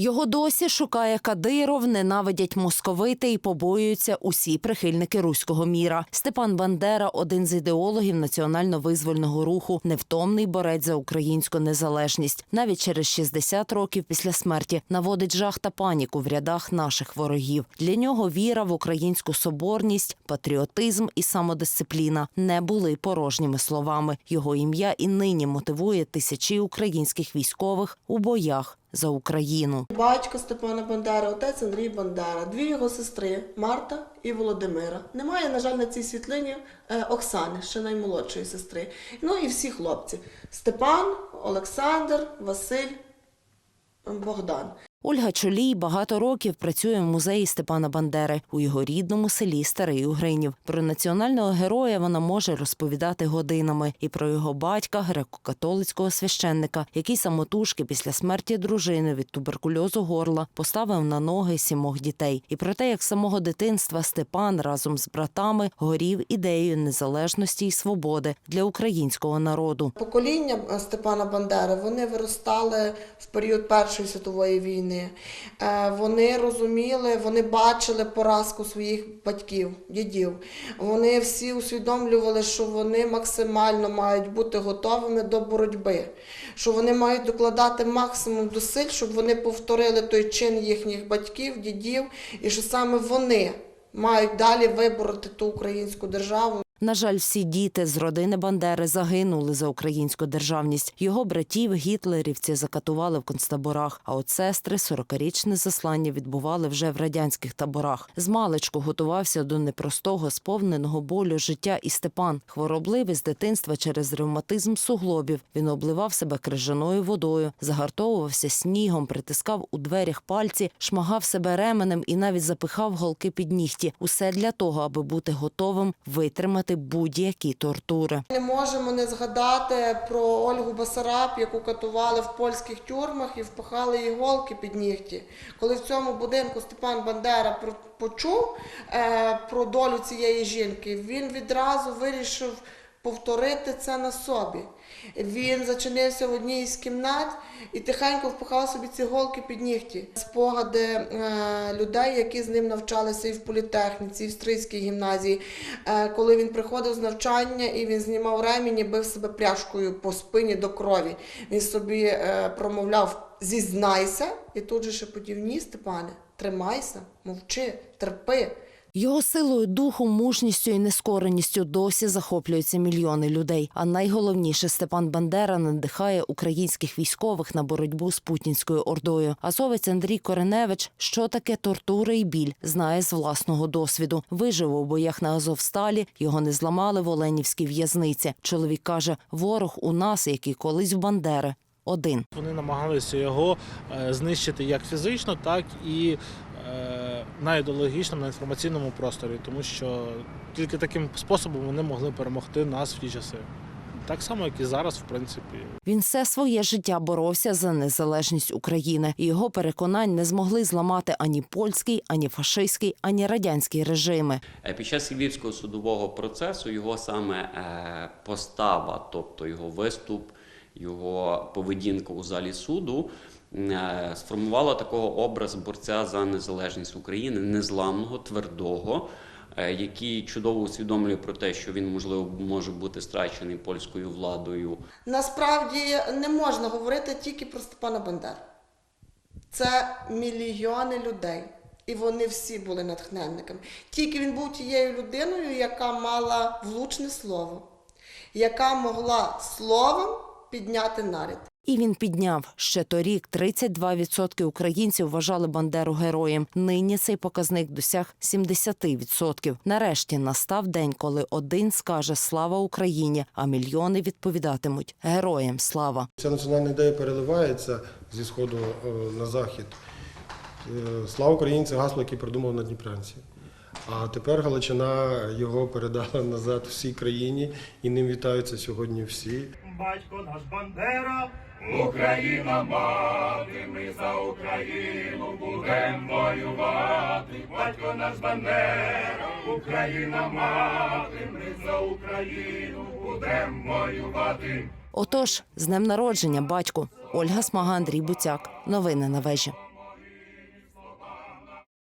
Його досі шукає Кадиров, ненавидять московити і побоюються усі прихильники руського міра. Степан Бандера один з ідеологів національно-визвольного руху, невтомний борець за українську незалежність. Навіть через 60 років після смерті наводить жах та паніку в рядах наших ворогів. Для нього віра в українську соборність, патріотизм і самодисципліна не були порожніми словами. Його ім'я і нині мотивує тисячі українських військових у боях за Україну. Батько Степана Бандера, отець Андрій Бандера, дві його сестри Марта і Володимира. Немає, на жаль, на цій світлині е, Оксани, ще наймолодшої сестри. Ну і всі хлопці: Степан, Олександр, Василь, Богдан. Ольга Чолій багато років працює в музеї Степана Бандери у його рідному селі Старий Угринів. Про національного героя вона може розповідати годинами і про його батька, греко-католицького священника, який самотужки після смерті дружини від туберкульозу горла поставив на ноги сімох дітей, і про те, як самого дитинства Степан разом з братами горів ідеєю незалежності і свободи для українського народу. Покоління Степана Бандери вони виростали в період Першої світової війни. Е, Вони розуміли, вони бачили поразку своїх батьків, дідів. Вони всі усвідомлювали, що вони максимально мають бути готовими до боротьби, що вони мають докладати максимум зусиль, щоб вони повторили той чин їхніх батьків, дідів, і що саме вони мають далі вибороти ту українську державу. На жаль, всі діти з родини Бандери загинули за українську державність. Його братів гітлерівці закатували в концтаборах. А от сестри 40-річне заслання відбували вже в радянських таборах. З маличку готувався до непростого, сповненого болю життя і Степан, хворобливий з дитинства через ревматизм суглобів. Він обливав себе крижаною водою, загартовувався снігом, притискав у дверях пальці, шмагав себе ременем і навіть запихав голки під нігті. Усе для того, аби бути готовим витримати будь-які тортури. Не можемо не згадати про Ольгу Басараб, яку катували в польських тюрмах і впихали їй голки під нігті. Коли в цьому будинку Степан Бандера почув е, про долю цієї жінки, він відразу вирішив повторити це на собі. Він зачинився в одній із кімнат і тихенько впихав собі ці голки під нігті. Спогади е, людей, які з ним навчалися і в політехніці, і в стрийській гімназії. Е, коли він приходив з навчання і він знімав ремінь і бив себе пряжкою по спині до крові. Він собі е, промовляв зізнайся, і тут же шепотів ні, Степане, тримайся, мовчи, терпи. Його силою духу, мужністю і нескореністю досі захоплюються мільйони людей. А найголовніше Степан Бандера надихає українських військових на боротьбу з путінською ордою. Азовець Андрій Кореневич, що таке тортури і біль, знає з власного досвіду. Вижив у боях на Азовсталі, його не зламали в Оленівській в'язниці. Чоловік каже: ворог у нас, який колись в Бандери. Один Вони намагалися його е, знищити як фізично, так і е, на ідеологічному, на інформаційному просторі, тому що тільки таким способом вони могли перемогти нас в ті часи. Так само, як і зараз, в принципі. Він все своє життя боровся за незалежність України. І Його переконань не змогли зламати ані польський, ані фашистський, ані радянський режими. Е, Під час львівського судового процесу його саме е, постава, тобто його виступ, його поведінка у залі суду сформувала такого образ борця за незалежність України, незламного, твердого, е, який чудово усвідомлює про те, що він можливо може бути страчений польською владою Насправді не можна говорити тільки про Степана Бандеру. Це мільйони людей. І вони всі були натхненниками. Тільки він був тією людиною, яка мала влучне слово, яка могла словом підняти наряд. І він підняв ще торік 32% українців вважали Бандеру героєм. Нині цей показник досяг 70%. Нарешті настав день, коли один скаже Слава Україні, а мільйони відповідатимуть Героям слава. Ця національна ідея переливається зі сходу е, на захід. Е, Слава Україні це гасло, яке придумав на Дніпрянці. А тепер Галичина його передала назад всій країні і ним вітаються сьогодні всі. Батько наш Бандера, Україна мати, ми за Україну будем воювати. Батько наш Бандера, Україна мати, ми за Україну будем воювати. Отож, з днем народження, батько Ольга Смага, Андрій Буцяк. Новини на вежі.